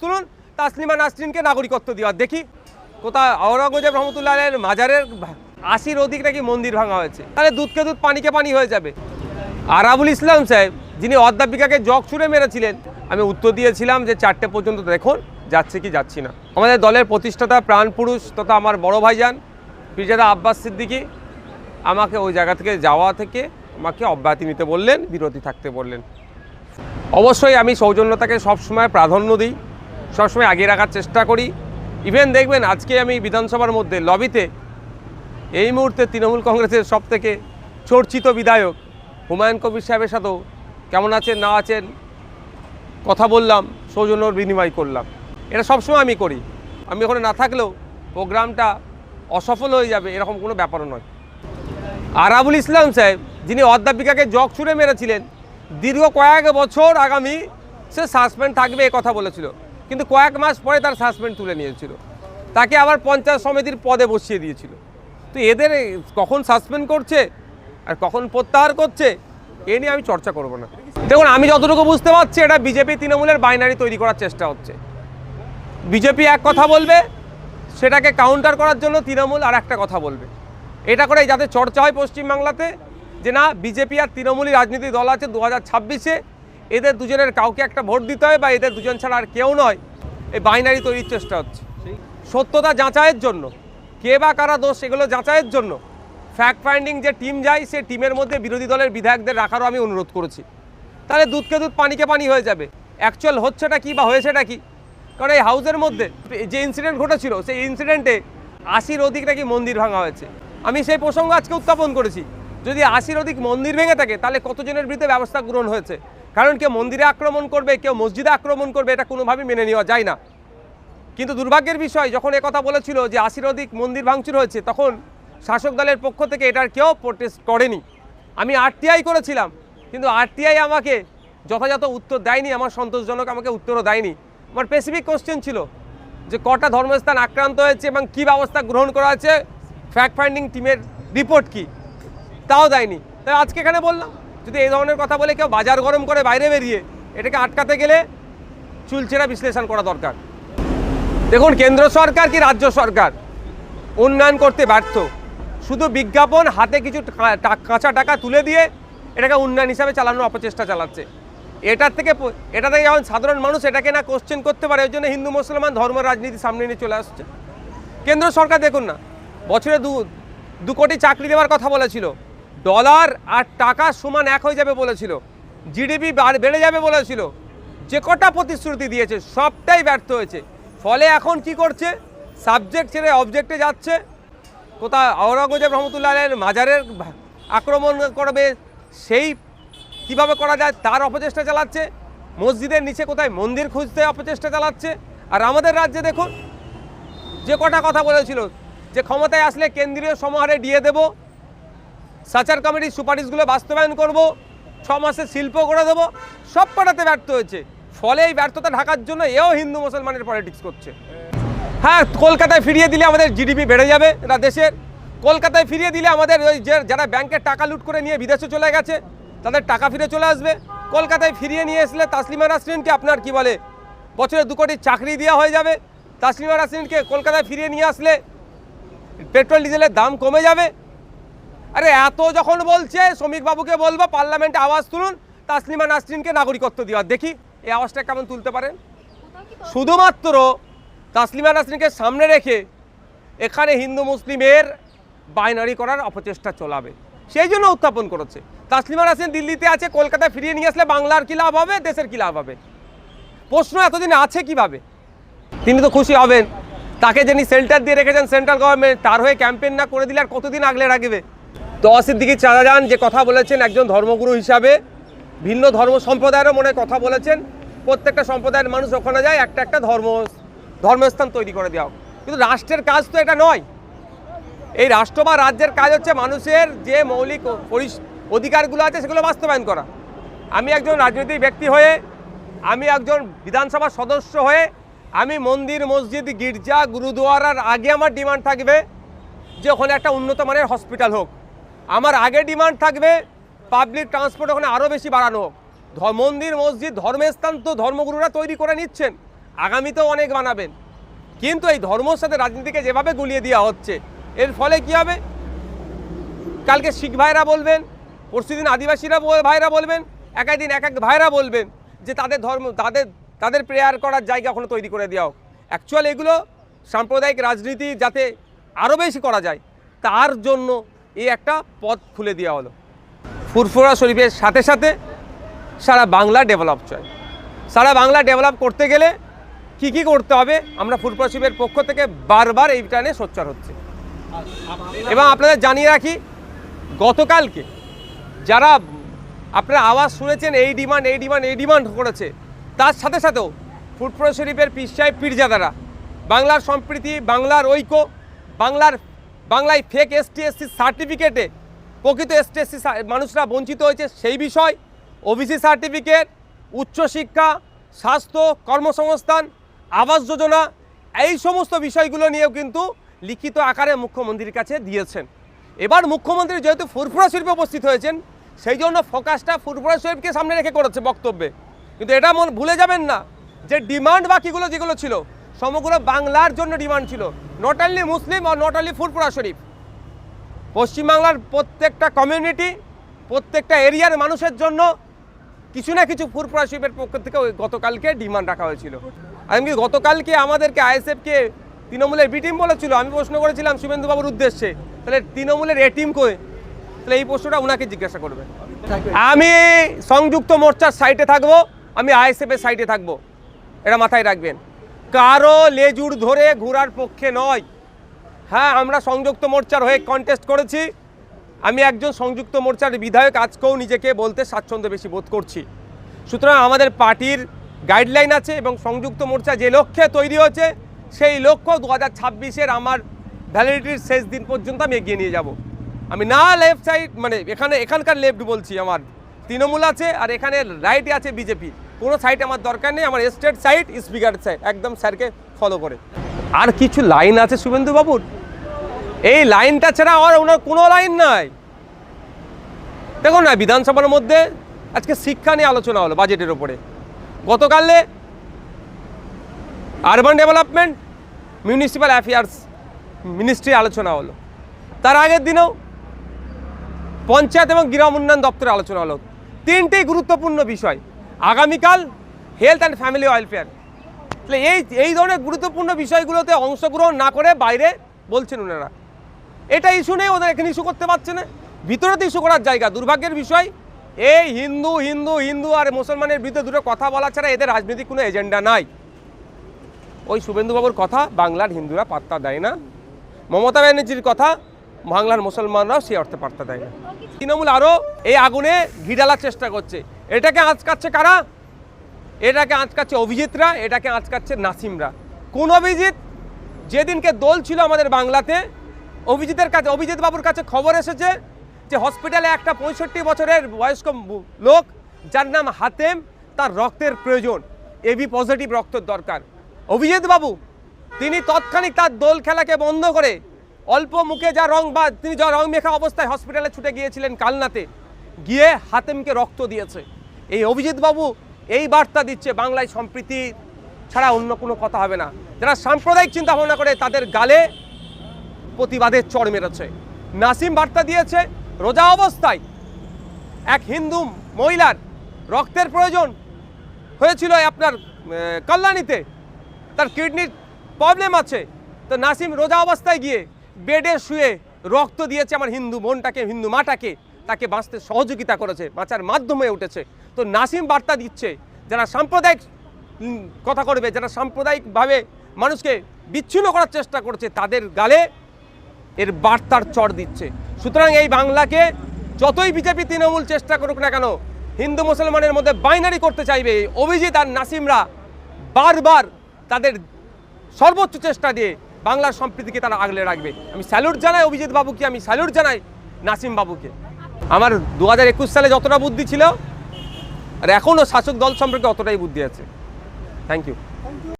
তুলুন তাসলিমা নাসরিনকে নাগরিকত্ব দেওয়া দেখি, কোথায়? আওরঙ্গজেব রহমতুল্লাহের মাজারের আশির অধিক নাকি মন্দির ভাঙা হয়েছে। তাহলে দুধকে দুধ পানিকে পানি হয়ে যাবে। আরাবুল ইসলাম সাহেব, যিনি অধ্যাপিকাকে জগ ছুঁড়ে মেরেছিলেন, আমি উত্তর দিয়েছিলাম যে চারটে পর্যন্ত দেখুন, যাচ্ছে কি যাচ্ছি না। আমাদের দলের প্রতিষ্ঠাতা প্রাণপুরুষ তথা আমার বড় ভাইজান, পিজাদা আব্বাস সিদ্দিকী, আমাকে ওই জায়গা থেকে যাওয়া থেকে আমাকে অব্যাহতি নিতে বললেন, বিরতি থাকতে বললেন। অবশ্যই আমি সৌজন্যতাকে সবসময় প্রাধান্য দিই। সবসময় আগিয়ে রাখার চেষ্টা করি। ইভেন দেখবেন আজকে আমি বিধানসভার মধ্যে লবিতে এই মুহূর্তে তৃণমূল কংগ্রেসের সব থেকে চর্চিত বিধায়ক হুমায়ুন কবির সাহেবের সাথেও কেমন আছেন, না আছেন, কথা বললাম সৌজন্যর বিনিময় করলাম। এটা সবসময় আমি করি। আমি ওখানে না থাকলেও প্রোগ্রামটা অসফল হয়ে যাবে এরকম কোনো ব্যাপারও নয়। আরাবুল ইসলাম সাহেব, যিনি অধ্যাপিকাকে জগ ছুঁড়ে মেরেছিলেন, দীর্ঘ কয়েক বছর আগামী সে সাসপেন্ড থাকবে এ কথা বলেছিল। কিন্তু কয়েক মাস পরে তার সাসপেন্ড তুলে নিয়েছিল। তাকে আবার পঞ্চায়েত সমিতির পদে বসিয়ে দিয়েছিল। তো এদের কখন সাসপেন্ড করছে আর কখন প্রত্যাহার করছে, এ নিয়ে আমি চর্চা করব না। দেখুন, আমি যতটুকু বুঝতে পারছি, এটা বিজেপি তৃণমূলের বাইনারি তৈরি করার চেষ্টা হচ্ছে। বিজেপি এক কথা বলবে, সেটাকে কাউন্টার করার জন্য তৃণমূল আর একটা কথা বলবে। এটা করে যাতে চর্চা হয় পশ্চিমবাংলাতে, যে না, বিজেপি আর তৃণমূলই রাজনীতি দল আছে দু হাজার ছাব্বিশে এদের দুজনের কাউকে একটা ভোট দিতে হয় বা এদের দুজন ছাড়া আর কেউ নয়। এই বাইনারি তৈরির চেষ্টা হচ্ছে। সত্যতা যাচাইয়ের জন্য। কে বা কারা দোষ এগুলো যাচাইয়ের জন্য। ফ্যাক্ট ফাইন্ডিং যে টিম যায়, সে টিমের মধ্যে বিরোধী দলের বিধায়কদের রাখারও আমি অনুরোধ করেছি। তাহলে দুধকে দুধ পানিকে পানি হয়ে যাবে। অ্যাকচুয়াল হচ্ছেটা কি বা হয়েছেটা কি? কারণ এই হাউসের মধ্যে যে ইনসিডেন্ট ঘটেছিল, সেই ইনসিডেন্টে আশির অধিক নাকি মন্দির ভাঙা হয়েছে। আমি সেই প্রসঙ্গ আজকে উত্থাপন করেছি। যদি আশির অধিক মন্দির ভেঙে থাকে, তাহলে কতজনের বিরুদ্ধে ব্যবস্থা গ্রহণ হয়েছে? কারণ কেউ মন্দিরে আক্রমণ করবে, কেউ মসজিদে আক্রমণ করবে, এটা কোনোভাবেই মেনে নেওয়া যায় না। কিন্তু দুর্ভাগ্যের বিষয়, যখন কথা বলেছিল যে আশির অধিক মন্দির ভাঙচুর হয়েছে, তখন শাসক দলের পক্ষ থেকে এটার কেউ প্রোটেস্ট করেনি। আমি আরটিআই করেছিলাম, কিন্তু আরটিআই আমাকে যথাযথ উত্তর দেয়নি, আমার সন্তোষজনক আমাকে উত্তরও দেয়নি। আমার স্পেসিফিক কোশ্চেন ছিল যে কটা ধর্মস্থান আক্রান্ত হয়েছে এবং কী ব্যবস্থা গ্রহণ করা হয়েছে ফ্যাক্ট ফাইন্ডিং টিমের রিপোর্ট কি? তাও দেয়নি। তাই আজকে এখানে বললাম। যদি এই ধরনের কথা বলে কেউ বাজার গরম করে বাইরে বেরিয়ে এটাকে আটকাতে গেলে চুলচেরা বিশ্লেষণ করা দরকার। দেখুন, কেন্দ্র সরকার কি রাজ্য সরকার? উন্নয়ন করতে ব্যর্থ। শুধু বিজ্ঞাপন, হাতে কিছু কাঁচা টাকা তুলে দিয়ে এটাকে উন্নয়ন হিসাবে চালানোর অপচেষ্টা চালাচ্ছে। এটার থেকে এটা থেকে যখন সাধারণ মানুষ এটাকে না কোশ্চেন করতে পারে ওই জন্য হিন্দু, মুসলমান ধর্ম, রাজনীতি সামনে নিয়ে চলে আসছে। কেন্দ্র সরকার দেখুন না, বছরে দু দু কোটি চাকরি দেওয়ার কথা বলেছিল। ডলার আর টাকা সমান এক হয়ে যাবে বলেছিল। জিডিপি বেড়ে যাবে বলেছিল। যে কটা প্রতিশ্রুতি দিয়েছে, সবটাই ব্যর্থ হয়েছে। ফলে এখন কি করছে? সাবজেক্ট ছেড়ে অবজেক্টে যাচ্ছে। কোথায় আওরঙ্গজেব রহমতুল্লাহের মাজারের আক্রমণ করবে, সেই কীভাবে করা যায় তার অপচেষ্টা চালাচ্ছে। মসজিদের নিচে কোথায় মন্দির খুঁজতে অপচেষ্টা চালাচ্ছে। আর আমাদের রাজ্যে দেখুন, যে কটা কথা বলেছিল, যে ক্ষমতায় আসলে কেন্দ্রীয় সমাহারে দিয়ে দেব সাচার কমিটির সুপারিশগুলো বাস্তবায়ন করব, ছ মাসে শিল্প করে দেবো, সব কটাতে ব্যর্থ হয়েছে। ফলে এই ব্যর্থতা ঢাকার জন্য এও হিন্দু মুসলমানের পলিটিক্স করছে। হ্যাঁ কলকাতায় ফিরিয়ে দিলে আমাদের জিডিপি বেড়ে যাবে, এটা দেশের। কলকাতায় ফিরিয়ে দিলে আমাদের ওই যে যারা ব্যাংকের টাকা লুট করে নিয়ে বিদেশে চলে গেছে, তাদের টাকা ফিরে চলে আসবে। কলকাতায় ফিরিয়ে নিয়ে আসলে তাসলিমা নাসরিনকে আপনার কি বলে? বছরে দু কোটি চাকরি দেওয়া হয়ে যাবে। তাসলিমা নাসরিনকে কলকাতায় ফিরিয়ে নিয়ে আসলে পেট্রোল ডিজেলের দাম কমে যাবে। আরে এত যখন বলছে, শ্রমিক বাবুকে বলব, পার্লামেন্টে আওয়াজ তুলুন, তাসলিমা নাসরিনকে নাগরিকত্ব দেওয়া। দেখি, এই আওয়াজটা কেমন তুলতে পারেন? শুধুমাত্র তাসলিমা নাসরিনকে সামনে রেখে এখানে হিন্দু মুসলিমের বাইনারি করার অপচেষ্টা চলাবে। সেই জন্য উত্থাপন করেছে। তাসলিমা নাসরিন দিল্লিতে আছে, কলকাতায় ফিরিয়ে নিয়ে আসলে বাংলার কী লাভ হবে, দেশের কী লাভ হবে? প্রশ্ন এতদিন আছে কীভাবে? তিনি তো খুশি হবেন। তাকে যিনি সেল্টার দিয়ে রেখেছেন সেন্ট্রাল গভর্নমেন্ট তার হয়ে ক্যাম্পেইন না করে দিলে আর কতদিন আগলে রাখবে? তো অসিদ্দিকি চাঁদাজান যে কথা বলেছেন একজন ধর্মগুরু হিসাবে, ভিন্ন ধর্ম সম্প্রদায়েরও মনে কথা বলেছেন। প্রত্যেকটা সম্প্রদায়ের মানুষ ওখানে যায়, একটা একটা ধর্ম, ধর্মস্থান তৈরি করে দেওয়া। কিন্তু রাষ্ট্রের কাজ তো এটা নয়। এই রাষ্ট্র বা রাজ্যের কাজ হচ্ছে মানুষের যে মৌলিক অধিকারগুলো আছে সেগুলো বাস্তবায়ন করা। আমি একজন রাজনৈতিক ব্যক্তি হয়ে, আমি একজন বিধানসভার সদস্য হয়ে, আমি মন্দির, মসজিদ, গির্জা, গুরুদুয়ারার আগে আমার ডিমান্ড থাকবে যে ওখানে একটা উন্নত মানের হসপিটাল হোক। আমার আগে ডিমান্ড থাকবে পাবলিক ট্রান্সপোর্ট ওখানে আরও বেশি বাড়ানো হোক। মন্দির, মসজিদ ধর্মের স্থান তো ধর্মগুরুরা তৈরি করে নিচ্ছেন। আগামীতেও অনেক বানাবেন। কিন্তু এই ধর্মর সাথে রাজনীতিকে যেভাবে গুলিয়ে দেওয়া হচ্ছে, এর ফলে কি হবে? কালকে শিখ ভাইরা বলবেন, পরশুদিন আদিবাসীরা ভাইরা বলবেন এক দিন এক এক ভাইরা বলবেন যে তাদের ধর্ম, তাদের তাদের প্রেয়ার করার জায়গা এখনও তৈরি করে দেওয়া হোক। অ্যাকচুয়াল এগুলো সাম্প্রদায়িক রাজনীতি যাতে আরও বেশি করা যায়, তার জন্য এই একটা পথ খুলে দেওয়া হলো। ফুরফুরা শরীফের সাথে সাথে সারা বাংলা ডেভেলপ চাই সারা বাংলা ডেভেলপ করতে গেলে কি কি করতে হবে? আমরা ফুরফুরা শরীফের পক্ষ থেকে বারবার এইটা নিয়ে সোচ্চার হচ্ছে। এবং আপনাদের জানিয়ে রাখি, গতকালকে যারা আপনারা আওয়াজ শুনেছেন, এই ডিমান্ড এই ডিমান্ড এই ডিমান্ড করেছে, তার সাথে সাথেও ফুটপ্রো শরীফের সাহেব পীরজাদারা, বাংলার সম্প্রীতি, বাংলার ঐক্য, বাংলার বাংলায় ফেক এসটি এসসি সার্টিফিকেটে প্রকৃত এসটি এসসি মানুষরা বঞ্চিত হয়েছে সেই বিষয়। ওবিসি সার্টিফিকেট উচ্চশিক্ষা স্বাস্থ্য, কর্মসংস্থান, আবাস যোজনা, এই সমস্ত বিষয়গুলো নিয়েও কিন্তু লিখিত আকারে মুখ্যমন্ত্রীর কাছে দিয়েছেন। এবার মুখ্যমন্ত্রী যেহেতু ফুরফুরা শরীফে উপস্থিত হয়েছেন, সেই জন্য ফোকাসটা ফুরফুরা শরীফকে সামনে রেখে করেছে বক্তব্যে। কিন্তু এটা মন ভুলে যাবেন না যে ডিমান্ড বাকিগুলো যেগুলো ছিল সমগ্র বাংলার জন্য ডিমান্ড ছিল। নট অনলি মুসলিম আর নট অনলি ফুরফুরা শরীফ পশ্চিমবাংলার প্রত্যেকটা কমিউনিটি প্রত্যেকটা এরিয়ার মানুষের জন্য কিছু না কিছু ফুরফুরা শরীফের পক্ষ থেকে গতকালকে ডিমান্ড রাখা হয়েছিল। আমি গতকালকে আমাদেরকে আইএসএফকে তৃণমূলের বিটিম বলেছিল? আমি প্রশ্ন করেছিলাম শুভেন্দুবাবুর উদ্দেশ্যে। তাহলে তৃণমূলের এটিম টিম কই? তাহলে এই প্রশ্নটা ওনাকে জিজ্ঞাসা করবে। আমি সংযুক্ত মোর্চার সাইটে থাকব, আমি আইএসএফের সাইটে থাকব। এটা মাথায় রাখবেন। কারও লেজুর ধরে ঘোরার পক্ষে নয়। হ্যাঁ আমরা সংযুক্ত মোর্চার হয়ে কন্টেস্ট করেছি। আমি একজন সংযুক্ত মোর্চার বিধায়ক, আজকেও নিজেকে বলতে স্বাচ্ছন্দ্য বেশি বোধ করছি। সুতরাং আমাদের পার্টির গাইডলাইন আছে এবং সংযুক্ত মোর্চা যে লক্ষ্যে তৈরি হয়েছে, সেই লক্ষ্য দু হাজার ছাব্বিশের আমার ভ্যালিডিটির শেষ দিন পর্যন্ত আমি এগিয়ে নিয়ে যাব। আমি না লেফট সাইড মানে এখানে, এখানকার লেফট বলছি আমার। তৃণমূল আছে আর এখানে রাইটে আছে বিজেপি। কোনো সাইট আমার দরকার নেই, আমার স্টেট সাইট স্পিকার সাইট একদম স্যারকে ফলো করে। আর কিছু লাইন আছে শুভেন্দু বাবুর এই লাইনটা ছাড়া আর ওনার কোনো লাইন নাই। দেখুন না, বিধানসভার মধ্যে আজকে শিক্ষা নিয়ে আলোচনা হলো বাজেটের ওপরে গতকালে urban development municipal affairs ministry আলোচনা হলো। তার আগের দিনেও পঞ্চায়েত এবং গ্রাম উন্নয়ন দপ্তরে আলোচনা হলো। তিনটেই গুরুত্বপূর্ণ বিষয়। আগামীকাল হেলথ অ্যান্ড ফ্যামিলি ওয়েলফেয়ার তাহলে এই এই ধরনের গুরুত্বপূর্ণ বিষয়গুলোতে অংশগ্রহণ না করে বাইরে বলছেন ওনারা। এটা ইস্যু নেই, ওদের এখানে ইস্যু করতে পারছে না। ভিতরে তো ইস্যু করার জায়গা, দুর্ভাগ্যের বিষয়। এই হিন্দু হিন্দু হিন্দু আর মুসলমানের বিরুদ্ধে দুটো কথা বলা ছাড়া এদের রাজনৈতিক কোনো এজেন্ডা নাই। ওই শুভেন্দুবাবুর কথা বাংলার হিন্দুরা পাত্তা দেয় না। মমতা ব্যানার্জির কথা বাংলার মুসলমানরাও সে অর্থে পাত্তা দেয় না। তৃণমূল আরও এই আগুনে ঘি চেষ্টা করছে। এটাকে আঁচকাচ্ছে কারা? এটাকে আঁচকাচ্ছে অভিজিৎরা, এটাকে আঁচকাচ্ছে নাসিমরা। কোন অভিজিৎ? যেদিনকে দোল ছিল আমাদের বাংলাতে, অভিজিতের কাছে অভিজিৎ বাবুর কাছে খবর এসেছে যে হসপিটালে একটা পঁয়ষট্টি বছরের বয়স্ক লোক, যার নাম হাতেম, তার রক্তের প্রয়োজন। এবি পজিটিভ রক্তের দরকার। অভিজিৎ বাবু, তিনি তৎক্ষণিক তার দোল খেলাকে বন্ধ করে অল্প মুখে যা রং বা তিনি যা রং মেখা অবস্থায় হসপিটালে ছুটে গিয়েছিলেন কালনাতে, গিয়ে হাতেমকে রক্ত দিয়েছে। এই অভিজিৎ বাবু এই বার্তা দিচ্ছে বাংলায় সম্প্রীতি ছাড়া অন্য কোনো কথা হবে না। যারা সাম্প্রদায়িক চিন্তা ভাবনা করে তাদের গালে প্রতিবাদের চড় মেরেছে। নাসিম বার্তা দিয়েছে, রোজা অবস্থায় এক হিন্দু মহিলার রক্তের প্রয়োজন হয়েছিল আপনার কল্যাণীতে। তার কিডনির প্রবলেম আছে। তো নাসিম রোজা অবস্থায় গিয়ে বেডে শুয়ে রক্ত দিয়েছে আমার হিন্দু বোনটাকে, হিন্দু মাটাকে। তাকে বাঁচতে সহযোগিতা করেছে, বাঁচার মাধ্যমে উঠেছে। তো নাসিম বার্তা দিচ্ছে, যারা সাম্প্রদায়িক কথা করবে যারা সাম্প্রদায়িকভাবে মানুষকে বিচ্ছিন্ন করার চেষ্টা করছে, তাদের গালে এর বার্তার চড় দিচ্ছে। সুতরাং এই বাংলাকে যতই বিজেপি, তৃণমূল চেষ্টা করুক না কেন, হিন্দু মুসলমানের মধ্যে বাইনারি করতে চাইবে অভিজিৎ আর নাসিমরা বারবার তাদের সর্বোচ্চ চেষ্টা দিয়ে বাংলার সম্প্রীতিকে তারা আগলে রাখবে। আমি স্যালুট জানাই অভিজিৎ বাবুকে, আমি স্যালুট জানাই নাসিম বাবুকে। আমার দু হাজার একুশ সালে যতটা বুদ্ধি ছিল, আর এখনও শাসক দল সম্পর্কে অতটাই বুদ্ধি আছে। Thank you